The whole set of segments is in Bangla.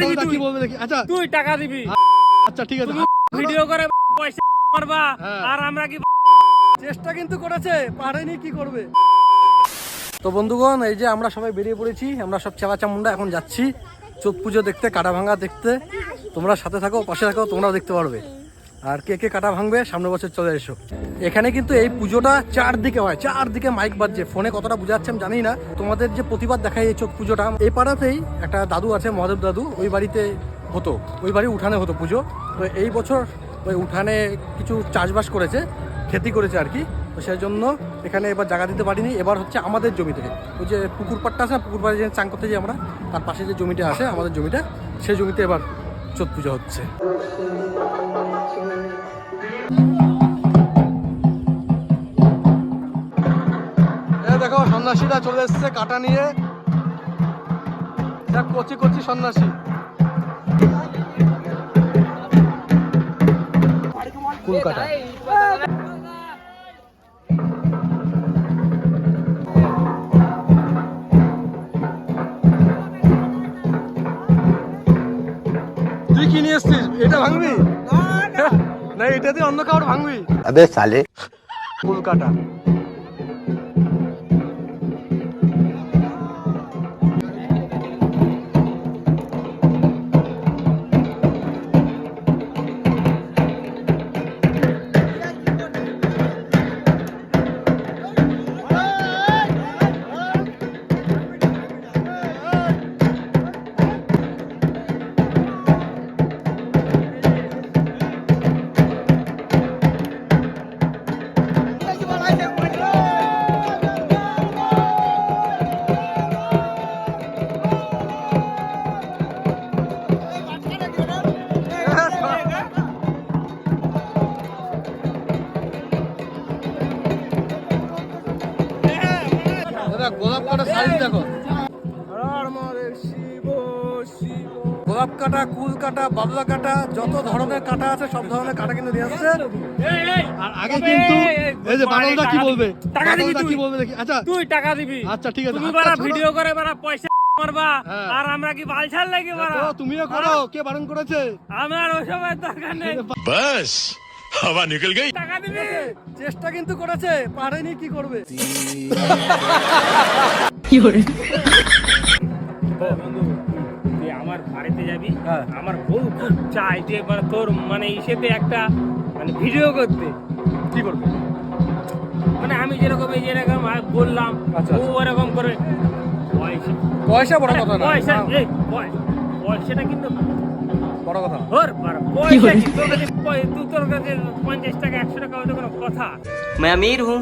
দিবি তুই? কি দেখি? আচ্ছা। তুই টাকা দিবি। আচ্ছা ঠিক আছে। ভিডিও করে পয়সা মারবা হ্যাঁ। আর আমরা কি চেষ্টা কিন্তু করেছে পারেনি কি করবে? তো বন্ধুগণ এই যে আমরা সবাই বেরিয়ে পড়েছি আমরা সব চেলা চামুন্ডা এখন যাচ্ছি। চোখ পুজো দেখতে কাটা ভাঙা দেখতে। তোমরা সাথে থাকো পাশে থাকো তোমরাও দেখতে পারবে। আর কে কে কাটা ভাঙবে সামনের বছর চলে এসো। এখানে কিন্তু এই পুজোটা চারদিকে হয়, চারদিকে মাইক বাজছে। ফোনে কতটা বুঝাচ্ছে আমি জানি না। তোমাদের যে প্রতিবাদ দেখায় এই চোখ পুজোটা, এই পাড়াতেই একটা দাদু আছে, মহাদেব দাদু, ওই বাড়িতে হতো, ওই বাড়ি উঠানে হতো পুজো। তো এই বছর ওই উঠানে কিছু চাষবাস করেছে, খেতি করেছে আর কি। তো সেই জন্য এখানে এবার জায়গা দিতে পারিনি। এবার হচ্ছে আমাদের জমি থেকে ওই যে পুকুর পাড়টা আছে পুকুর পাড়ে যে চান করতে যাই আমরা, তার পাশে যে জমিটা আছে, আমাদের জমিটা সেই জমিতে এবার চোখ পুজো হচ্ছে। দেখো, সন্ন্যাসীরা চলে এসছে কাটা নিয়ে। দেখ কচি কচি সন্ন্যাসী। কলকাতা। তুই কি নিয়ে এসছিস? এটা ভাঙবি? এটা দিয়ে অন্য কাপড় ভাঙবি। আবে সালে। ফুল কাটা কাটা বাবলা কাটা যত ধরনের কাটা আছে সব ধরনের কাটা কিন্তু দিয়ে আসছে। আর আগে কিন্তু এই যে বাবলা কি বলবে? টাকা দিবি তুই কি বলবে দেখি। আচ্ছা। তুই টাকা দিবি। আচ্ছা ঠিক আছে। তুমি বড় আচ্ছা, ভিডিও করে বড় পয়সা মারবা হ্যাঁ। আর আমরা কি লাগি তুমিও করো কে বারণ করেছে? আমার ওই সময় দরকার নেই। বাস। হাওয়া নিকল গই। টাকা দিবি? চেষ্টা কিন্তু করেছে পারেনি কি করবে? কি করে? হ্যাঁ, যাবি হ্যাঁ। আমার বউ খুব চাই যে মানে তোর মানে ইসেতে একটা মানে ভিডিও করতে কি করবে মানে আমি যেরকম এই যেরকম আ- বললাম আচ্ছা, ও ওরকম করে পয়সা পয়সা বড় কথা না পয়সা হ্যাঁ, এই পয়- পয়সাটা কিন্তু বড় কথা না। ওর পার পয়সা কি তোর কাছে পয়- তুই তোর কাছে পঞ্চাশ টাকা একশো টাকা ওইটা কোনো কথা मैं अमीर हूँ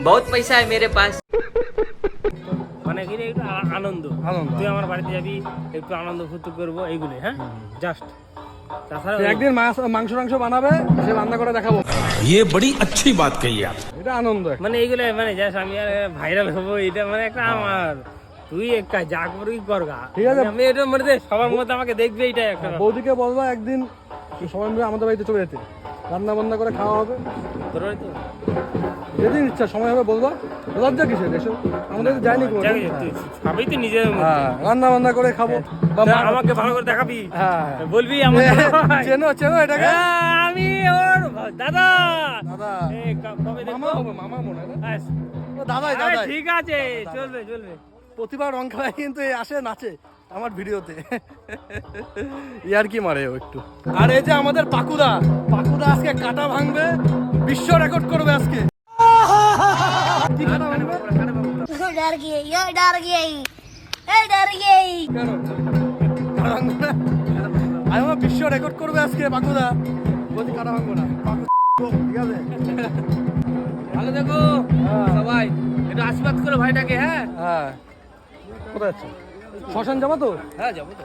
बहुत पैसा है मेरे पास মানে কি রে, একটু আ- আনন্দ আনন্দ। তুই আমার বাড়িতে যাবি একটু আনন্দ ফুর্তি করবো এইগুলো হ্যাঁ জাস্ট তাছাড়া তো একদিন মাছ মাংস টাংস বানাবে সে রান্না করে দেখাবো ये बड़ी अच्छी बात कही आप এটা আনন্দ একটা। মানে এইগুলো মানে জাস্ট আমি আর ভাইরাল হবো এটা মানে একটা আমার তুই একটা যা করবি করগা ঠিক আছে। আমি এটা মানে দে, সবার মধ্যে আমাকে দেখবে এইটাই একটা ব্যাপার। বৌদিকে বলবা একদিন সবাই মিলে আমাদের বাড়িতে চলে যেতে রান্না বান্না করে খাওয়া হবে তোর বাড়ি তো? যেদিন ইচ্ছা সময় হবে বলবা। লজ্জা কিসের? এসব আমাদের তো যায়নি কোনো তো মধ্যে। হ্যাঁ রান্না বান্না করে খাব। বা আমাকে ভালো করে দেখাবি? হ্যাঁ। বলবি আমার এ, চেনো চেনো এটাকে। হ্যাঁ, আমি ওর দাদা। দাদা। কবে দেখব? মামা হবে মামা মনে হয়। ও দাদাই দাদাই। ঠিক আছে চলবে চলবে। প্রতিবার রং খেলায় কিন্তু আসে নাচে আমার ভিডিওতে। ইয়ার কি মারে ও একটু। আর এই যে আমাদের পাকুদা পাকুদা আজকে কাটা ভাঙবে বিশ্ব রেকর্ড করবে আজকে। डर गई ये डर गई ये डर गई কেন কাটা ভাঙবে না আমি আমার বিশ্ব রেকর্ড করবে আজকে পাকুদা বলছি কাটা ভাঙবো না পাকু ঠিক আছে ভালো দেখো সবাই একটু আশীর্বাদ করো ভাইটাকে হ্যাঁ হ্যাঁ কোথায় যাচ্ছ শ্মশান যাবো তো হ্যাঁ যাবো তো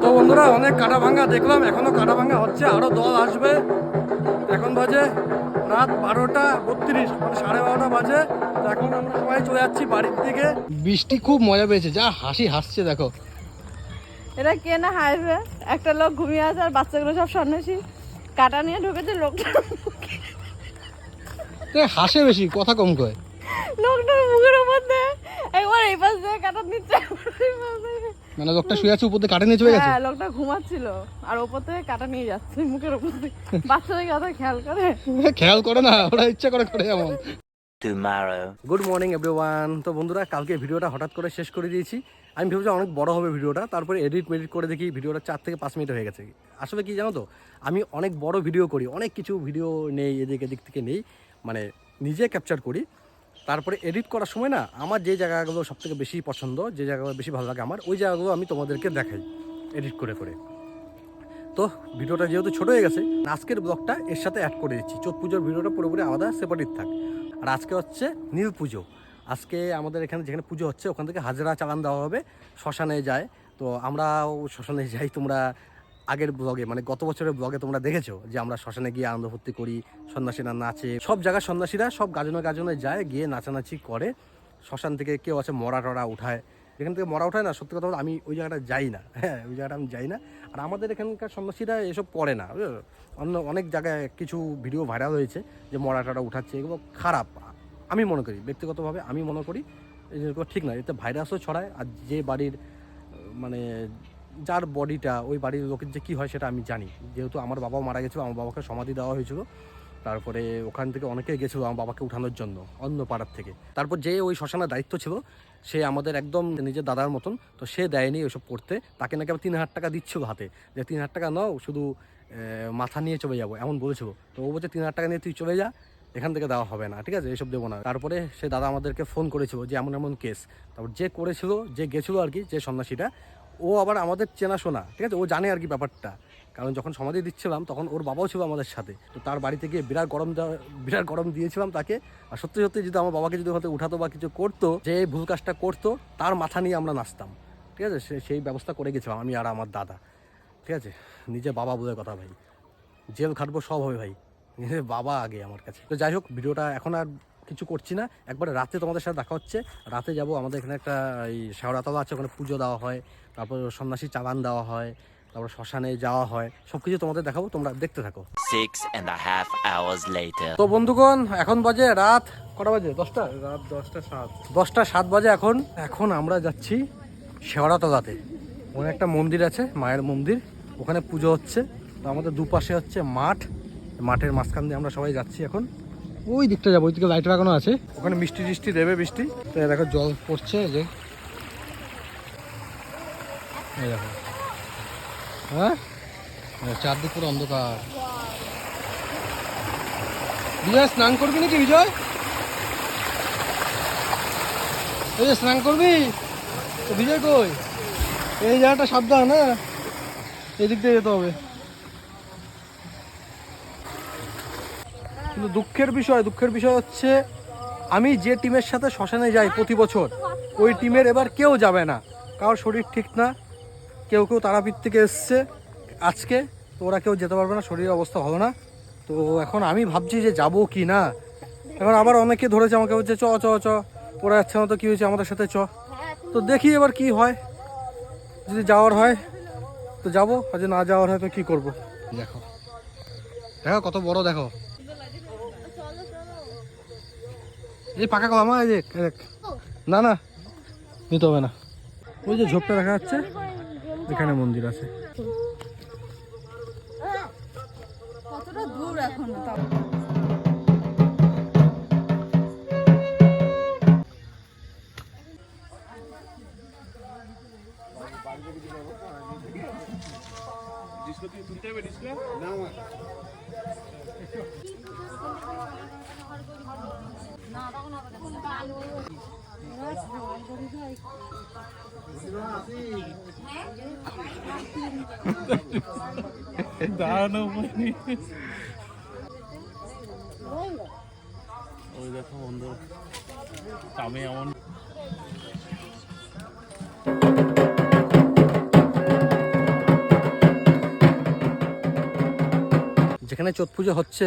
তো বন্ধুরা অনেক কাটা ভাঙা দেখলাম এখনও কাটা ভাঙা হচ্ছে আরও দল আসবে। এখন বাজে রাত বারোটা বত্রিশ মানে সাড়ে বারোটা বাজে। এখন আমরা সবাই চলে যাচ্ছি বাড়ির দিকে। বৃষ্টি খুব মজা পেয়েছে যা হাসি হাসছে দেখো। এটা কে না হাসবে? একটা লোক ঘুমিয়ে আছে আর বাচ্চাগুলো সব সন্ন্যাসী। কাটা নিয়ে ঢুকেছে লোকটা এ হাসে বেশি কথা কম কয়। লোকটার মুখের উপর দিয়ে একবার এই পাশ দিয়ে কাটা নিচ্ছে একবার ওই পাশ দিয়ে। মানে লোকটা শুয়ে আছে উপর দিয়ে কাটে নিয়ে চলে গেছে? হ্যাঁ লোকটা ঘুমাচ্ছিল। আর ওপর থেকে কাটা নিয়ে যাচ্ছে মুখের থেকে বাচ্চাদের কথা খেয়াল করে? খেয়াল করে না ওরা ইচ্ছা করে করে এমন। গুড মর্নিং এভরিওয়ান তো বন্ধুরা কালকে ভিডিওটা হঠাৎ করে শেষ করে দিয়েছি। আমি ভেবেছি অনেক বড় হবে ভিডিওটা তারপরে এডিট মেডিট করে দেখি ভিডিওটা চার থেকে পাঁচ মিনিট হয়ে গেছে। আসলে কি জানো তো আমি অনেক বড় ভিডিও করি অনেক কিছু ভিডিও নেই এদিক এদিক থেকে নেই। মানে নিজে ক্যাপচার করি। তারপরে এডিট করার সময় না, আমার যে জায়গাগুলো সবথেকে বেশি পছন্দ, যে জায়গাগুলো বেশি ভালো লাগে, আমার ওই জায়গাগুলো আমি তোমাদেরকে দেখাই এডিট করে করে। তো ভিডিওটা যেহেতু ছোট হয়ে গেছে, আজকের ব্লগটা এর সাথে অ্যাড করে দিচ্ছি। চোখ পুজোর ভিডিওটা পুরোপুরি আলাদা সেপারেট থাক। আর আজকে হচ্ছে নীল পুজো। আজকে আমাদের এখানে যেখানে পুজো হচ্ছে, ওখান থেকে হাজরা চালান দেওয়া হবে, শ্মশানে যায়। তো আমরাও শ্মশানে যাই, তোমরা আগের ব্লগে মানে গত বছরের ব্লগে তোমরা দেখেছ যে আমরা শ্মশানে গিয়ে আনন্দ ফুর্তি করি সন্ন্যাসীরা নাচে। সব জায়গায় সন্ন্যাসীরা সব গাজনে গাজনে যায়, গিয়ে নাচানাচি করে। শ্মশান থেকে কেউ আছে মরা টরা উঠায়। যেখান থেকে মরা উঠায় না, সত্যি কথা বলতে আমি ওই জায়গাটা যাই না। হ্যাঁ ওই জায়গাটা আমি যাই না। আর আমাদের এখানকার সন্ন্যাসীরা এসব করে না অন্য, অনেক জায়গায় কিছু ভিডিও ভাইরাল হয়েছে যে মরা টরা উঠাচ্ছে, এগুলো খারাপ। আমি মনে করি, ব্যক্তিগতভাবে আমি মনে করি, এগুলো ঠিক না এতে ভাইরাসও ছড়ায়, আর যে বাড়ির মানে যার বডিটা, ওই বাড়ির লোকের যে কী হয় সেটা আমি জানি। যেহেতু আমার বাবাও মারা গেছিল, আমার বাবাকে সমাধি দেওয়া হয়েছিল। তারপরে ওখান থেকে অনেকে গেছিল আমার বাবাকে উঠানোর জন্য, অন্য পাড়ার থেকে। তারপর যে ওই শ্মশানের দায়িত্ব ছিল, সে আমাদের একদম নিজের দাদার মতন, তো সে দেয়নি ওইসব করতে। তাকে নাকি আবার তিন হাজার টাকা দিচ্ছিল হাতে। যে তিন হাজার টাকা নাও, শুধু মাথা নিয়ে চলে যাব, এমন বলেছিল। তো ও বলছে, তিন হাজার টাকা নিয়ে তুই চলে যা, এখান থেকে দেওয়া হবে না, ঠিক আছে? এসব দেবো না। তারপরে সে দাদা আমাদেরকে ফোন করেছিল যে এমন এমন কেস। তারপর যে করেছিল, যে গেছিল আর কি, যে সন্ন্যাসীটা ও আবার আমাদের চেনাশোনা, ঠিক আছে? ও জানে আর কি ব্যাপারটা। কারণ যখন সমাধি দিচ্ছিলাম, তখন ওর বাবাও ছিল আমাদের সাথে। তো তার বাড়িতে গিয়ে বিরাট গরম বিরাট গরম দিয়েছিলাম তাকে। আর সত্যি সত্যি যদি আমার বাবাকে যদি হয়তো উঠাতো বা কিছু করতো, যে ভুল কাজটা করতো, তার মাথা নিয়ে আমরা নাচতাম। ঠিক আছে? সেই ব্যবস্থা করে গেছিলাম, আমি আর আমার দাদা। ঠিক আছে? নিজে বাবা বলে কথা ভাই। জেল খাটবো সব হবে ভাই। নিজে বাবা আগে আমার কাছে। তো যাই হোক, ভিডিওটা এখন আর কিছু করছি না। একবারে রাতে তোমাদের সাথে দেখা হচ্ছে। রাতে যাব, আমাদের এখানে একটা, এই শেওড়াতলা আছে, ওখানে পুজো দেওয়া হয়। তারপর সন্ন্যাসী চালান দেওয়া হয় তারপর শ্মশানে যাওয়া হয় সব কিছু তোমাদের দেখাবো তোমরা দেখতে থাকো. তো বন্ধুগণ এখন বাজে রাত কটা বাজে? দশটা? রাত দশটা সাত। দশটা সাত বাজে এখন। এখন আমরা যাচ্ছি শেওড়াতলাতে। ওখানে একটা মন্দির আছে মায়ের মন্দির। ওখানে পুজো হচ্ছে। তো আমাদের দুপাশে হচ্ছে মাঠ। মাঠের মাঝখান দিয়ে আমরা সবাই যাচ্ছি এখন। ওই দিকটা যাব ওই দিকে লাইট লাগানো আছে। ওখানে মিষ্টি টিষ্টি দেবে বৃষ্টি তো দেখো জল পড়ছে যে হ্যাঁ? চারদিক পুরো অন্ধকার। বিজয়, স্নান করবি নাকি বিজয়? এই যে স্নান করবি? বিজয় কই? এই জায়গাটা সাবধান হ্যাঁ? এদিক দিয়ে যেতে হবে। কিন্তু দুঃখের বিষয় দুঃখের বিষয় হচ্ছে, আমি যে টিমের সাথে শ্মশানে যাই প্রতি বছর, ওই টিমের এবার কেউ যাবে না। কারোর শরীর ঠিক না কেউ কেউ তারাপীঠ থেকে এসছে আজকে তো ওরা কেউ যেতে পারবে না শরীরের অবস্থা ভালো না। তো এখন আমি ভাবছি যে যাব কি না। এখন আবার অনেকে ধরেছে আমাকে বলছে চ চ চ ওরা যাচ্ছে না তো কী হয়েছে আমাদের সাথে চ। তো দেখি এবার কি হয়। যদি যাওয়ার হয় তো যাব আর যদি না যাওয়ার হয় তো কী করব? দেখো। দেখো কত বড় দেখো। এই পাকা এই যে এই দেখ। না না নিতে হবে না। ওই যে ঝোপটা দেখা যাচ্ছে। এখানে মন্দির আছে। কতটা দূর এখন দাঁড়ানো ওই দেখো বন্ধু আমি এমন। যেখানে চোখ পুজো হচ্ছে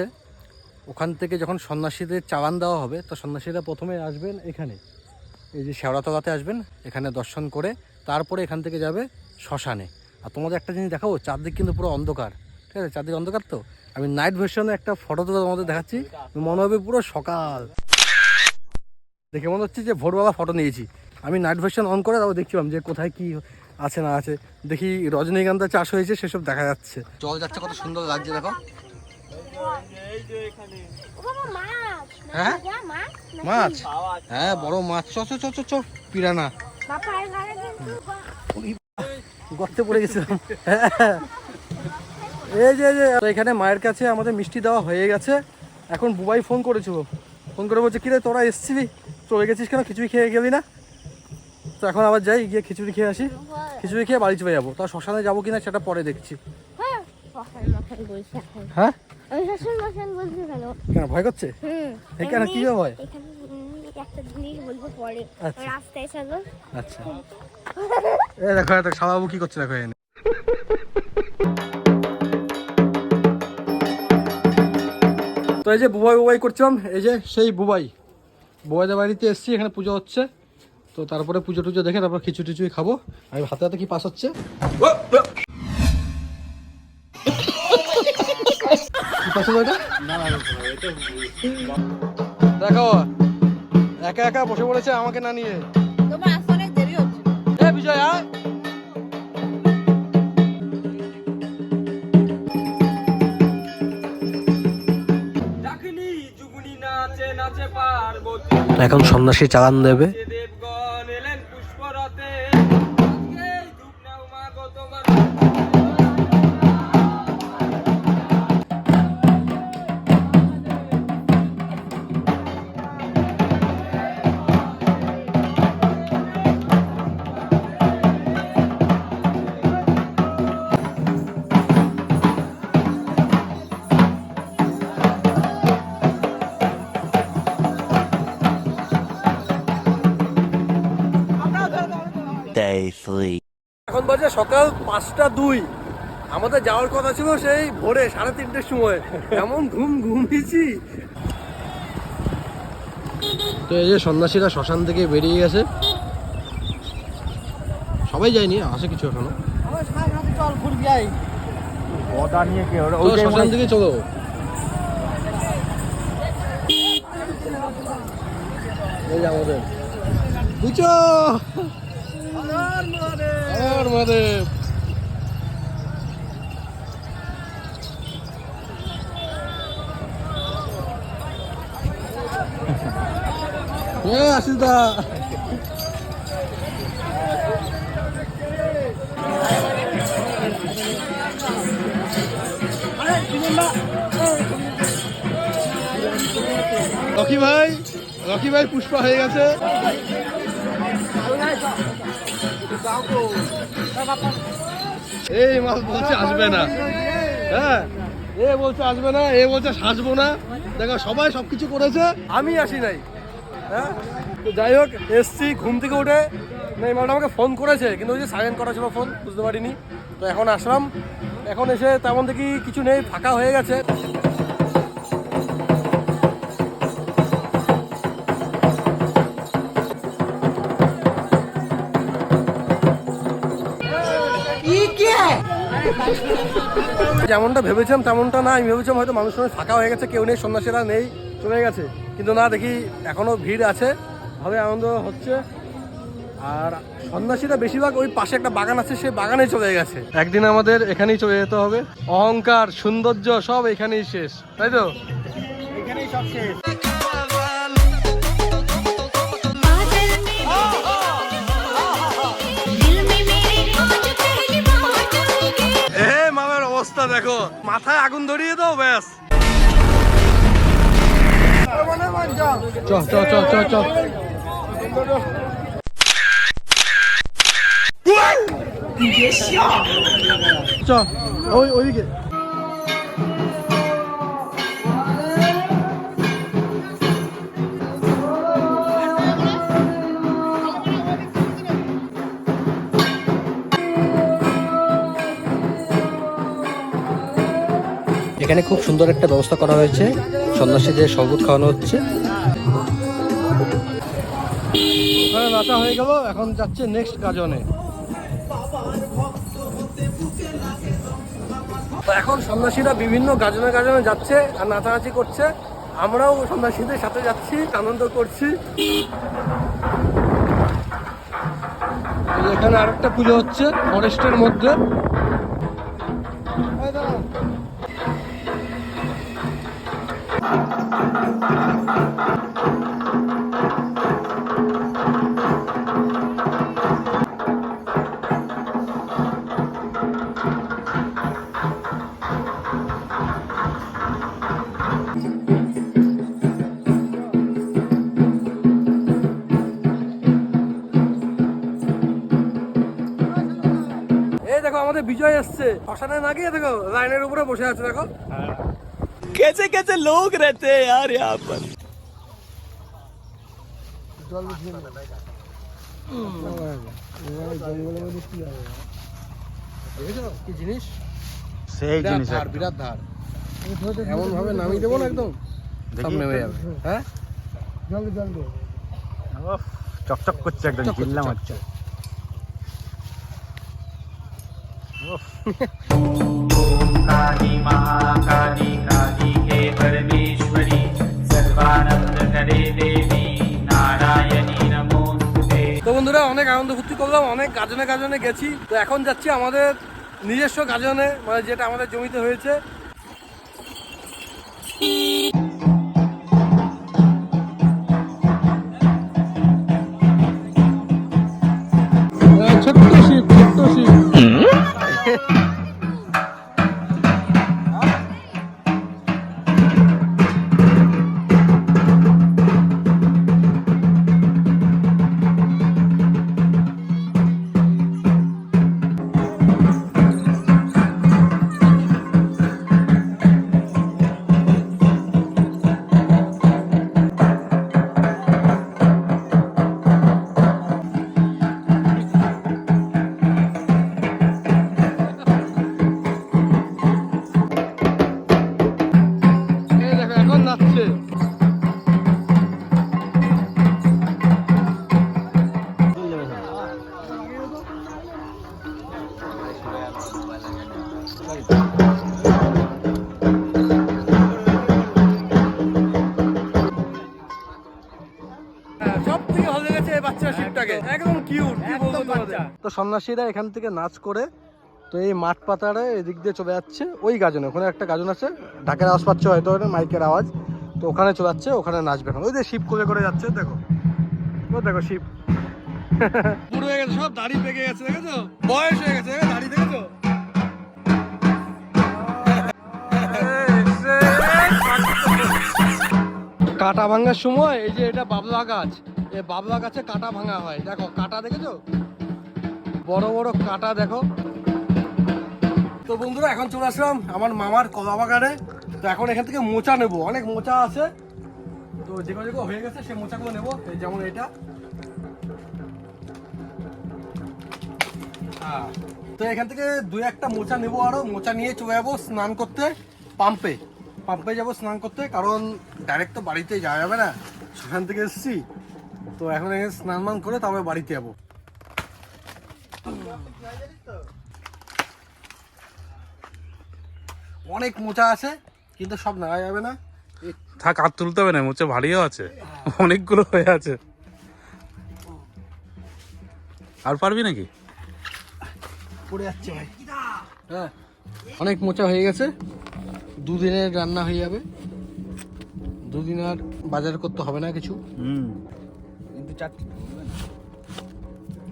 ওখান থেকে যখন সন্ন্যাসীদের চালান দেওয়া হবে তো সন্ন্যাসীরা প্রথমে আসবেন এখানে। এই যে শেওড়াতলাতে আসবেন এখানে দর্শন করে তারপরে এখান থেকে যাবে শ্মশানে। আর তোমাদের একটা জিনিস দেখাবো চারদিক কিন্তু পুরো অন্ধকার। ঠিক আছে চারদিক অন্ধকার তো? আমি নাইট ভার্সনে একটা ফটো তো তোমাদের দেখাচ্ছি। মনে হবে পুরো সকাল। দেখে মনে হচ্ছে যে ভোরবেলা ফটো নিয়েছি। আমি নাইট ভার্সন অন করে তারপর দেখছিলাম যে কোথায় কি আছে না আছে। দেখি রজনীগন্ধা চাষ হয়েছে সেসব দেখা যাচ্ছে। জল যাচ্ছে কত সুন্দর লাগছে দেখো। ও বাবা মাছ হ্যাঁ? মাছ? মাছ হ্যাঁ বড় মাছ। চ চ চ পিরানা। গর্তে পড়ে গেছিলাম। এই যে এই যে তো এখানে মায়ের কাছে আমাদের মিষ্টি দেওয়া হয়ে গেছে। এখন বুবাই ফোন করেছিল। ফোন করে বলছে কিরে তোরা এসছিলি? চলে গেছিস কেন? খিচুড়ি খেয়ে গেলি না? তো এখন আবার যাই গিয়ে খিচুড়ি খেয়ে আসি। খিচুড়ি খেয়ে বাড়ি চলে যাব। তা শ্মশানে যাব কিনা সেটা পরে দেখছি। হ্যাঁ হ্যাঁ? কেন? ভয় করছে? কেন কি আচ্ছা। আচ্ছা। এই দেখো শালাবু কি করছে দেখো এখানে। তো এই যে বুবাই বুবাই করছিলাম এই যে সেই বুবাই। বুবাইদের বাড়িতে এসেছি এখানে পুজো হচ্ছে। তো তারপরে পুজো টুজো দেখে তারপর খিচুড়ি টিচুড়ি খাব। আমি হাতে হাতে কি পাস হচ্ছে? দেখো একা একা বসে পড়েছে আমাকে না নিয়ে। বিজয় এখন সন্ন্যাসী চালান দেবে। বাজে সকাল পাঁচটা দুই। আমাদের যাওয়ার কথা ছিল সেই ভোরে সাড়ে তিনটের সময়। এমন ঘুম ঘুমিয়েছি। তো এই যে সন্ন্যাসীরা শ্মশান থেকে বেরিয়ে গেছে। সবাই যায়নি আসে কিছু এখনও? শ্মশান থেকে চলো। এই যে আমাদের। বুঝছ? আর মহাদেব আশিস দা রকি ভাই রকি ভাই পুষ্পা হয়ে গেছে। এই মাল বলছে আসবে না। হ্যাঁ এ বলছে আসবে না, এ বলছে সাজবো না। দেখো, সবাই সবকিছু করেছে, আমি আসি নাই। হ্যাঁ? তো যাই হোক, এসছি ঘুম থেকে উঠে। না, এই মালটা আমাকে ফোন করেছে, কিন্তু ওই যে সাইলেন্ট করা ছিল ফোন, বুঝতে পারিনি। তো এখন আসলাম। এখন এসে তেমন দেখি কিছু নেই, ফাঁকা হয়ে গেছে। যেমনটা ভেবেছিলাম তেমনটা না আমি ভেবেছিলাম হয়তো মানুষ সবাই ফাঁকা হয়ে গেছে কেউ নেই সন্ন্যাসীরা নেই চলে গেছে। কিন্তু না দেখি এখনও ভিড় আছে ভাবে আনন্দ হচ্ছে। আর সন্ন্যাসীরা বেশিরভাগ ওই পাশে একটা বাগান আছে সেই বাগানে চলে গেছে। একদিন আমাদের এখানেই চলে যেতে হবে। অহংকার সৌন্দর্য সব এখানেই শেষ তাই তো? এ মাথায় আগুন ধরিয়ে দাও ব্যাস। চ চ চ চ চ চ ওই ওইদিকে। এখানে খুব সুন্দর একটা ব্যবস্থা করা হয়েছে। সন্ন্যাসীদের শরবত খাওয়ানো হচ্ছে। হয়ে গেল, এখন যাচ্ছে নেক্সট গাজনে। এখন সন্ন্যাসীরা বিভিন্ন গাজনে গাজনে যাচ্ছে, আর নাচানাচি করছে। আমরাও সন্ন্যাসীদের সাথে যাচ্ছি, আনন্দ করছি। এখানে আরেকটা পুজো হচ্ছে ফরেস্টের মধ্যে। দেখো আমাদের বিজয় এসছে। শ্মশানে না গিয়ে দেখো লাইনের উপরে বসে আছে দেখো। कैसे कैसे लोग रहते हैं यार यहाँ पर দেখেছো কি জিনিস সেই বিরাট জিনিস ধার বিরাট ধার এমন ভাবে নামিয়ে দেবো না একদম সব নেমে যাবে হ্যাঁ উফ, চকচক করছে একদম চক করছে, চিল্লাম চক হচ্ছে काली महाकाली काली हे परमेश्वरी सर्वानंद करे देवी नारायणी नमोस्तुते তো বন্ধুরা অনেক আনন্দ ফুর্তি করলাম অনেক গাজনে গাজনে গেছি তো এখন যাচ্ছি আমাদের নিজস্ব গাজনে মানে যেটা আমাদের জমিতে হয়েছে তো সন্ন্যাসীরা এখান থেকে নাচ করে তো এই মাঠ পাতারে এদিক দিয়ে চলে যাচ্ছে ওই গাজনে। ওখানে একটা গাজন আছে ঢাকের আওয়াজ পাচ্ছে হয়তো মাইকের আওয়াজ। তো ওখানে চলে যাচ্ছে ওখানে নাচবে এখন। ওই যে শিব করে করে যাচ্ছে দেখো। ও দেখো শিব। পুরো হয়ে গেছে সব দাড়ি পেকে গেছে দেখেছ? বয়স হয়ে গেছে দাড়ি দেখেছ কাটা ভাঙার সময় এই যে এটা বাবলা গাছ, এই বাবলা গাছে কাটা ভাঙা হয়। দেখো, কাটা দেখেছ? বড় বড় কাটা, দেখো। তো বন্ধুরা, এখন চলে আসলাম আমার মামার কলা বাগানে। তো এখন এখান থেকে মোচা নেব। অনেক মোচা আছে। তো যেগুলো যেগুলো হয়ে গেছে সেই মোচাগুলো নেব। যেমন এটা। হ্যাঁ। তো এখান থেকে দুই একটা মোচা নেব আরও। মোচা নিয়ে চলে যাব স্নান করতে, পাম্পে। পাম্পে যাব স্নান করতে কারণ ডাইরেক্ট তো বাড়িতে যাওয়া যাবে না। সেখান থেকে এসেছি। তো এখন এখানে স্নান মান করে তারপরে বাড়িতে যাব। অনেক মোচা আছে কিন্তু সব নেওয়া যাবে না। থাক আর তুলতে হবে না মোচা ভারীও আছে। অনেকগুলো হয়ে আছে। আর পারবি নাকি? পড়ে যাচ্ছে ভাই। হ্যাঁ অনেক মোচা হয়ে গেছে। দুদিনের রান্না হয়ে যাবে। দুদিন আর বাজার করতে হবে না কিছু। হুম। কিন্তু চার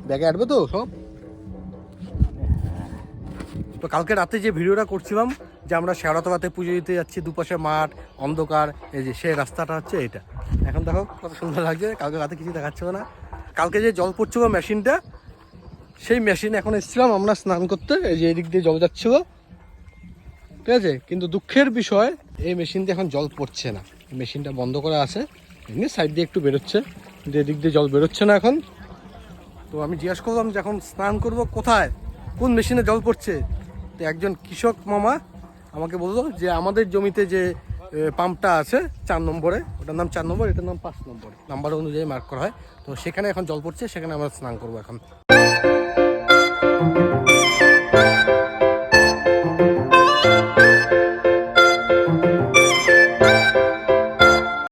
ব্যাগে আটবে তো সব? তো কালকে রাতে যে ভিডিওটা করছিলাম যে আমরা শেওড়াতলাতে পুজো দিতে যাচ্ছি দুপাশে মাঠ অন্ধকার এই যে সে রাস্তাটা হচ্ছে এটা। এখন দেখো কত সুন্দর লাগছে কালকে রাতে কিছু দেখাচ্ছে না। কালকে যে জল পড়ছিল মেশিনটা সেই মেশিন এখন এসেছিলাম আমরা স্নান করতে এই যে এদিক দিয়ে জল যাচ্ছিল। ঠিক আছে? কিন্তু দুঃখের বিষয়, এই মেশিন দিয়ে এখন জল পড়ছে না। মেশিনটা বন্ধ করা আছে। এমনি সাইড দিয়ে একটু বেরোচ্ছে। কিন্তু এদিক দিয়ে জল বেরোচ্ছে না এখন। তো আমি জিজ্ঞাসা করলাম যে এখন স্নান করব কোথায়? কোন মেশিনে জল পড়ছে? তো একজন কৃষক মামা আমাকে বলল যে আমাদের জমিতে যে পাম্পটা আছে চার নম্বরে, ওটার নাম চার নম্বর, এটার নাম পাঁচ নম্বর। নাম্বার অনুযায়ী মার্ক করা হয়। তো সেখানে এখন জল পড়ছে, সেখানে আমরা স্নান করব এখন।